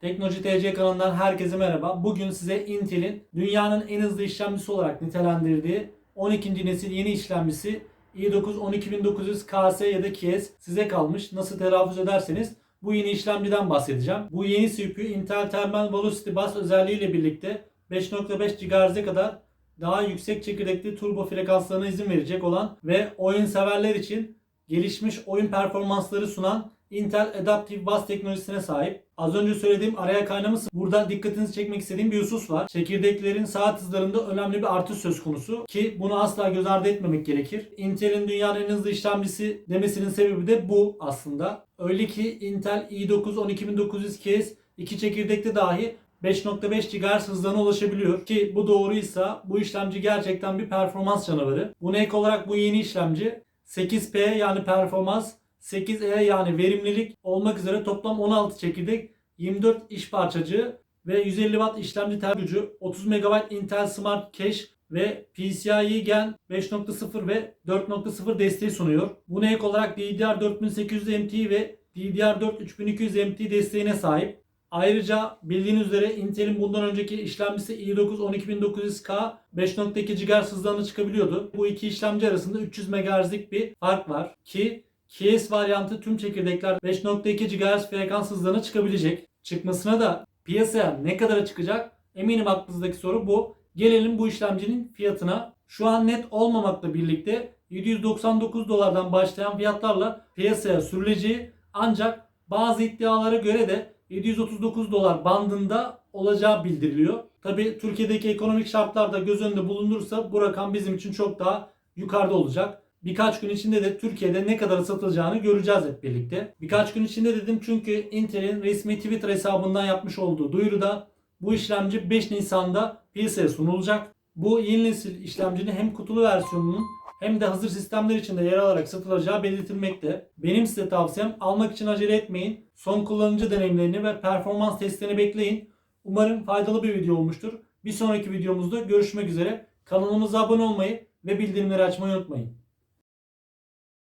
Teknoloji TC kanalından herkese merhaba. Bugün size Intel'in dünyanın en hızlı işlemcisi olarak nitelendirdiği 12. nesil yeni işlemcisi i9 12900 KS ya da KS size kalmış. Nasıl telaffuz ederseniz bu yeni işlemciden bahsedeceğim. Bu yeni CPU Intel Thermal Velocity Bus özelliğiyle birlikte 5.5 GHz'e kadar daha yüksek çekirdekli turbo frekanslarına izin verecek olan ve oyun severler için gelişmiş oyun performansları sunan Intel Adaptive Bus teknolojisine sahip. Az önce söylediğim araya kaynaması burada dikkatinizi çekmek istediğim bir husus var. Çekirdeklerin saat hızlarında önemli bir artış söz konusu ki bunu asla göz ardı etmemek gerekir. Intel'in dünyanın en hızlı işlemcisi demesinin sebebi de bu aslında. Öyle ki Intel i9 12900 KS iki çekirdekte dahi 5.5 GHz hızlarına ulaşabiliyor ki bu doğruysa bu işlemci gerçekten bir performans canavarı. Buna ek olarak bu yeni işlemci 8P yani performans 8E yani verimlilik olmak üzere toplam 16 çekirdek, 24 iş parçacığı ve 150 Watt işlemci tel gücü, 30 MB Intel Smart Cache ve PCIe Gen 5.0 ve 4.0 desteği sunuyor. Buna ek olarak DDR4800 MT ve DDR4 3200 MT desteğine sahip. Ayrıca bildiğiniz üzere Intel'in bundan önceki işlemcisi i9 12900K 5.2 GHz hızlarına çıkabiliyordu. Bu iki işlemci arasında 300 MHz'lik bir fark var ki KS varyantı tüm çekirdekler 5.2 GHz frekans hızlarına çıkabilecek. Çıkmasına da piyasaya ne kadara çıkacak? Eminim aklınızdaki soru bu. Gelelim bu işlemcinin fiyatına. Şu an net olmamakla birlikte 799 dolardan başlayan fiyatlarla piyasaya sürüleceği ancak bazı iddialara göre de 739 dolar bandında olacağı bildiriliyor. Tabi Türkiye'deki ekonomik şartlar da göz önünde bulundursa bu rakam bizim için çok daha yukarıda olacak. Birkaç gün içinde de Türkiye'de ne kadar satılacağını göreceğiz hep birlikte. Birkaç gün içinde dedim çünkü Intel'in resmi Twitter hesabından yapmış olduğu duyuruda bu işlemci 5 Nisan'da piyasaya sunulacak. Bu yeni nesil işlemcinin hem kutulu versiyonunun hem de hazır sistemler içinde yer alarak satılacağı belirtilmekte. Benim size tavsiyem almak için acele etmeyin. Son kullanıcı deneyimlerini ve performans testlerini bekleyin. Umarım faydalı bir video olmuştur. Bir sonraki videomuzda görüşmek üzere. Kanalımıza abone olmayı ve bildirimleri açmayı unutmayın.